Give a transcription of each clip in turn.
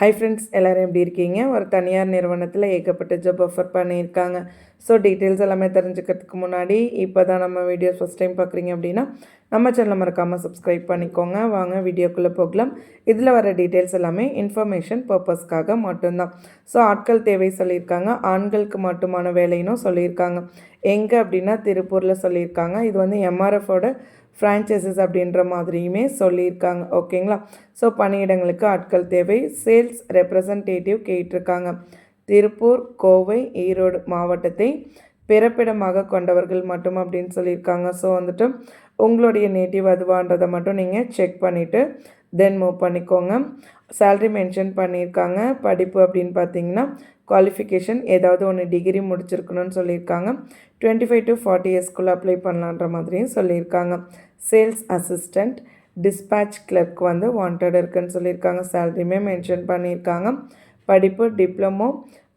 Hi friends எல்லோரும் எப்படி இருக்கீங்க? ஒரு தனியார் நிறுவனத்தில் ஏகப்பட்ட ஜாப் ஆஃபர் பண்ணியிருக்காங்க. ஸோ டீட்டெயில்ஸ் எல்லாமே தெரிஞ்சுக்கிறதுக்கு முன்னாடி இப்போ தான் நம்ம வீடியோஸ் ஃபஸ்ட் டைம் பார்க்குறீங்க அப்படின்னா நம்ம சேனலை மறக்காமல் சப்ஸ்கிரைப் பண்ணிக்கோங்க. வாங்க வீடியோக்குள்ளே போகலாம். இதில் வர டீட்டெயில்ஸ் எல்லாமே இன்ஃபர்மேஷன் பர்பஸ்க்காக மட்டும்தான். ஸோ ஆட்கள் தேவை சொல்லியிருக்காங்க. ஆண்களுக்கு மட்டுமான வேலைன்னு சொல்லியிருக்காங்க. எங்கே அப்படின்னா திருப்பூரில் சொல்லியிருக்காங்க. இது வந்து எம்ஆர்எஃபோட ஃப்ரான்ச்சைசஸ் அப்படின்ற மாதிரியுமே சொல்லியிருக்காங்க. ஓகேங்களா? ஸோ பணியிடங்களுக்கு ஆட்கள் தேவை. சேல்ஸ் ரெப்ரசன்டேட்டிவ் கேட்டிருக்காங்க. திருப்பூர் கோவை ஈரோடு மாவட்டத்தை பிறப்பிடமாக கொண்டவர்கள் மட்டும் அப்படின்னு சொல்லியிருக்காங்க. ஸோ வந்துட்டு உங்களுடைய நேட்டிவ் அதுவான்றதை மட்டும் நீங்கள் செக் பண்ணிவிட்டு தென் மூவ் பண்ணிக்கோங்க. சேல்ரி மென்ஷன் பண்ணியிருக்காங்க. படிப்பு அப்படின்னு பார்த்தீங்கன்னா குவாலிஃபிகேஷன் ஏதாவது ஒன்று டிகிரி முடிச்சிருக்கணும்னு சொல்லியிருக்காங்க. டுவெண்ட்டி ஃபைவ் டு ஃபார்ட்டி இயர்ஸ்க்குள்ளே அப்ளை பண்ணலான்ற மாதிரியும் சொல்லியிருக்காங்க. சேல்ஸ் அசிஸ்டண்ட் டிஸ்பேச் கிளர்க் வந்து வாண்டட் இருக்குன்னு சொல்லியிருக்காங்க. சேலரியுமே மென்ஷன் பண்ணியிருக்காங்க. படிப்பு டிப்ளமோ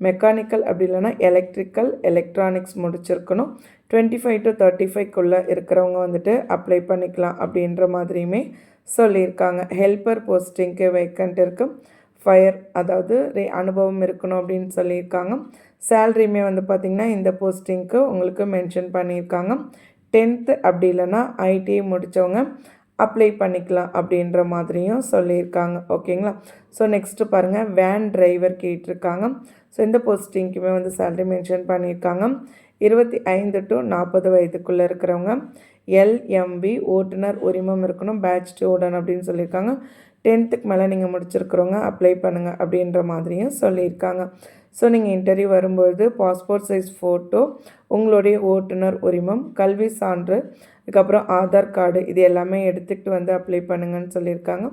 மெக்கானிக்கல் அப்படி இல்லைனா எலக்ட்ரிக்கல் எலக்ட்ரானிக்ஸ் முடிச்சிருக்கணும். டுவெண்ட்டி ஃபைவ் டு தேர்ட்டி ஃபைவ்க்குள்ளே இருக்கிறவங்க வந்துட்டு அப்ளை பண்ணிக்கலாம் அப்படின்ற மாதிரியுமே சொல்லியிருக்காங்க. ஹெல்ப்பர் போஸ்டிங்க்கு வேக்கண்ட் இருக்குது ஃபயர் அதாவது அனுபவம் இருக்கணும் அப்படின்னு சொல்லியிருக்காங்க. சேல்ரியுமே வந்து பார்த்திங்கன்னா இந்த போஸ்டிங்க்கு உங்களுக்கு மென்ஷன் பண்ணியிருக்காங்க. டென்த்து அப்படி இல்லைன்னா ஐடிஐ முடித்தவங்க அப்ளை பண்ணிக்கலாம் அப்படின்ற மாதிரியும் சொல்லியிருக்காங்க. ஓகேங்களா ஸோ நெக்ஸ்ட்டு பாருங்கள் வேன் டிரைவர் கேட்டிருக்காங்க. ஸோ இந்த போஸ்டிங்க்குமே வந்து சேல்ரி மென்ஷன் பண்ணியிருக்காங்க. இருபத்தி ஐந்து டு நாற்பது வயதுக்குள்ளே இருக்கிறவங்க. எல்எம்பி ஓட்டுநர் உரிமம் இருக்கணும் பேட்ச் ஸ்டூடெண்ட் அப்படின்னு சொல்லியிருக்காங்க. டென்த்துக்கு மேலே நீங்கள் முடிச்சிருக்கிறவங்க அப்ளை பண்ணுங்கள் அப்படின்ற மாதிரியும் சொல்லியிருக்காங்க. ஸோ நீங்கள் இன்டர்வியூ வரும்பொழுது பாஸ்போர்ட் சைஸ் ஃபோட்டோ உங்களுடைய ஓட்டுநர் உரிமம் கல்வி சான்று அதுக்கப்புறம் ஆதார் கார்டு இது எல்லாமே எடுத்துக்கிட்டு வந்து அப்ளை பண்ணுங்கன்னு சொல்லியிருக்காங்க.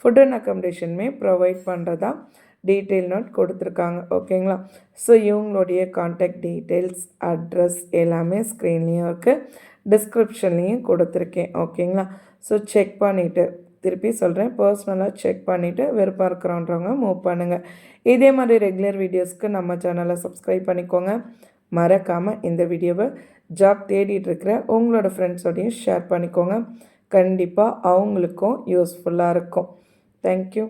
ஃபுட் அண்ட் அக்கமடேஷனுமே ப்ரொவைட் பண்ணுறதா டீட்டெயில் நோட் கொடுத்துருக்காங்க. ஓகேங்களா ஸோ இவங்களுடைய காண்டாக்ட் டீட்டெயில்ஸ் அட்ரஸ் எல்லாமே ஸ்க்ரீன்லேயும் இருக்குது டிஸ்கிரிப்ஷன்லேயும் கொடுத்துருக்கேன். ஓகேங்களா? ஸோ செக் பண்ணிவிட்டு திருப்பி சொல்கிறேன் பர்சனலாக செக் பண்ணிவிட்டு விருப்பம் இருக்கிறோன்றவங்க மூவ் பண்ணுங்கள் இதே மாதிரி ரெகுலர் வீடியோஸ்க்கு நம்ம சேனலை சப்ஸ்கிரைப் பண்ணிக்கோங்க. மறக்காமல் இந்த வீடியோவை ஜாப் தேடிட்டுருக்கிற உங்களோட ஃப்ரெண்ட்ஸோடையும் ஷேர் பண்ணிக்கோங்க. கண்டிப்பாக அவங்களுக்கும் யூஸ்ஃபுல்லாக இருக்கும். தேங்க்யூ